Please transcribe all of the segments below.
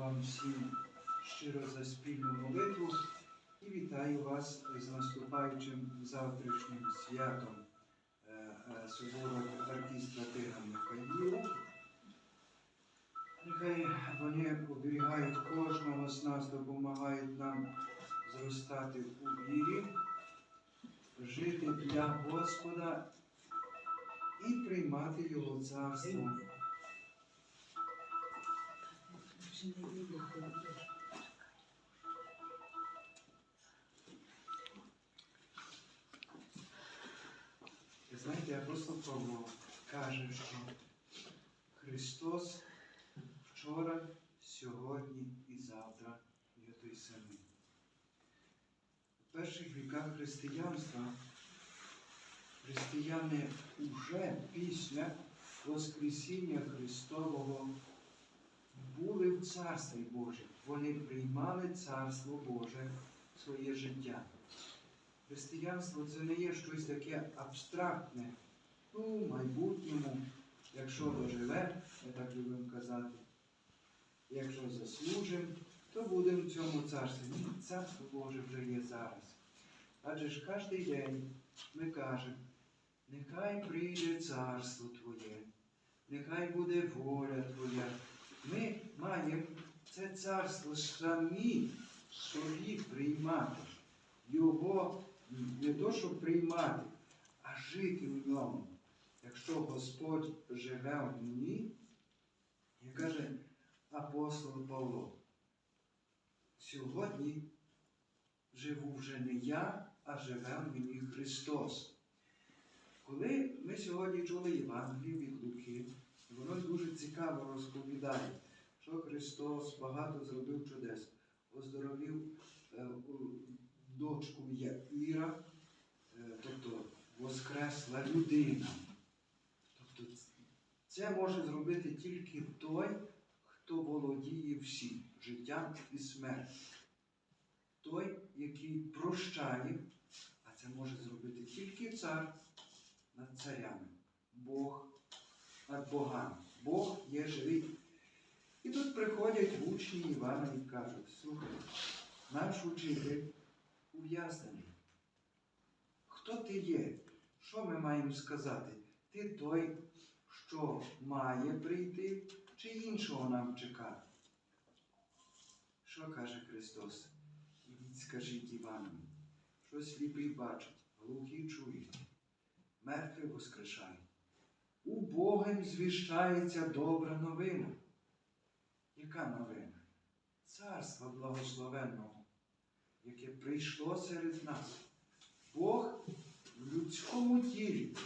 вам всім щиро за спільну молитву і вітаю вас з наступаючим завтрашнім святом е, е, собору артиста Тига Михаїла. Нехай вони оберігають кожного з нас, допомагають нам зростати у вірі, жити для Господа і приймати Його царство. Знаєте, апостол Павло каже, що Христос вчора, сьогодні і завтра є той самий. У перших віках християнства християни уже після Воскресіння Христового в Царстві Божому. Вони приймали Царство Боже в своє життя. Християнство це не є щось таке абстрактне. Ну, в майбутньому, якщо доживе, ми так любимо казати, якщо заслужимо, то будемо в цьому царстві. Ні, царство Боже вже є зараз. Адже ж кожен день ми кажемо, нехай прийде царство Твоє, нехай буде воля Твоя. Ми маємо це царство самі собі приймати. Його не то, щоб приймати, а жити в ньому. Якщо Господь живе в мені, як каже апостол Павло, сьогодні живу вже не я, а живе в мені Христос. Коли ми сьогодні чули Євангелію від Луки, воно дуже цікаво розповідає, що Христос багато зробив чудес, оздоровив е, дочку Яїра, е, тобто воскресла людина. Тобто це може зробити тільки той, хто володіє всім життям і смертю. Той, який прощає, а це може зробити тільки цар над царями, Бог над богами. Бог є живий. І тут приходять учні Івана і кажуть, слухай, наш учитель ув'язнений. Хто ти є? Що ми маємо сказати? Ти той, що має прийти, чи іншого нам чекати? Що каже Христос? Ідіть, скажіть Іванові, що сліпий бачить, глухий чують, мертвий воскрешає. Убогим звіщається добра новина. Яка новина? Царство благословенного, яке прийшло серед нас. Бог в людському тілі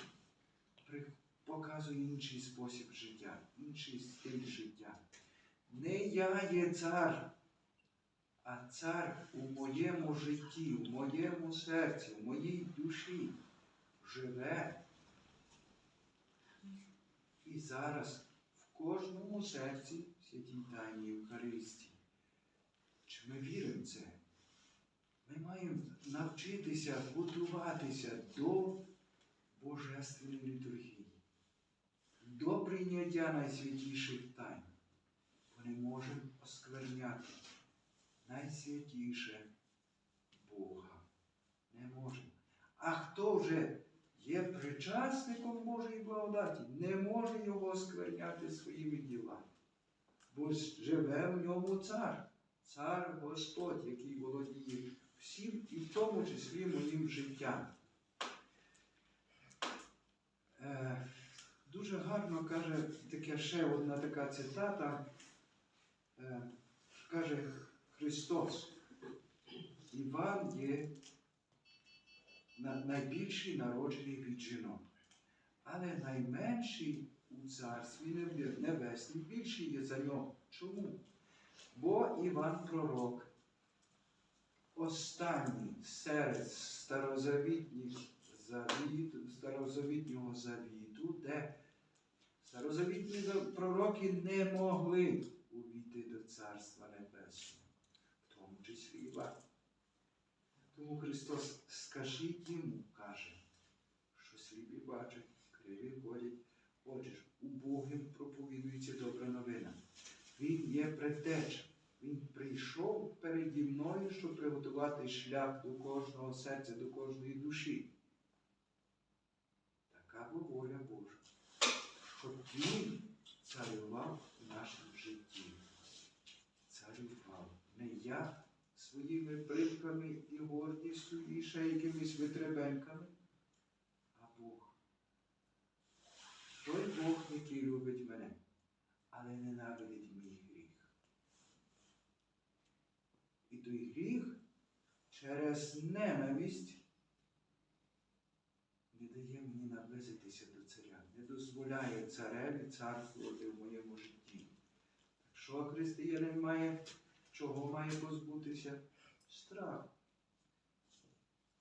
показує інший спосіб життя, інший стиль життя. Не я є цар, а цар у моєму житті, у моєму серці, у моїй душі живе. І зараз в кожному серці святій Тайні Євхаристії. Чи ми віримо в це? Ми маємо навчитися готуватися до Божественної літургії, до прийняття найсвятіших тайн. Бо не можемо оскверняти найсвятіше Бога. Не можемо. А хто вже є причасником Божої благодаті, не може його оскверняти своїми ділами. Бо живе в ньому цар, цар Господь, який володіє всім і в тому числі моїм життям. Е, дуже гарно каже таке ще одна така цитата. Е, каже Христос. Іван є найбільший народжений від жінок, але найменший у царстві Небе- небеснім більший є за нього. Чому? Бо Іван Пророк, останній серед старозавітніх завіт, старозавітнього завіту, де старозавітні пророки не могли увійти до Царства Небесного, в тому числі Іван. Тому Христос, скажіть йому, каже, що сліпі бачать, криві ходять. Отже убогим проповідується добра новина. Він є предтеча. Він прийшов переді мною, щоб приготувати шлях до кожного серця, до кожної душі. Така бо воля Божа, щоб він царював в нашому житті. Царював. Не я своїми і гордістю, і ще якимись витребеньками, а Бог. Той Бог, який любить мене, але ненавидить мій гріх. І той гріх через ненависть не дає мені наблизитися до царя, не дозволяє цареві царствувати в моєму житті. Так що християнин має, чого має позбутися? Страх.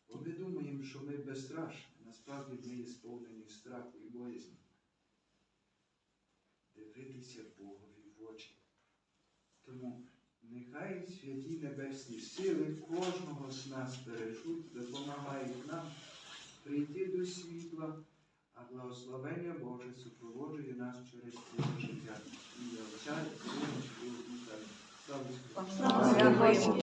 Бо ми думаємо, що ми безстрашні. Насправді ми є сповнені страху і боязні. Дивитися Богові в очі. Тому нехай святі небесні сили кожного з нас бережуть, допомагають нам прийти до світла, а благословення Боже супроводжує нас через ціле життя. І Отця, і Сина, і Духа. Слава Богу.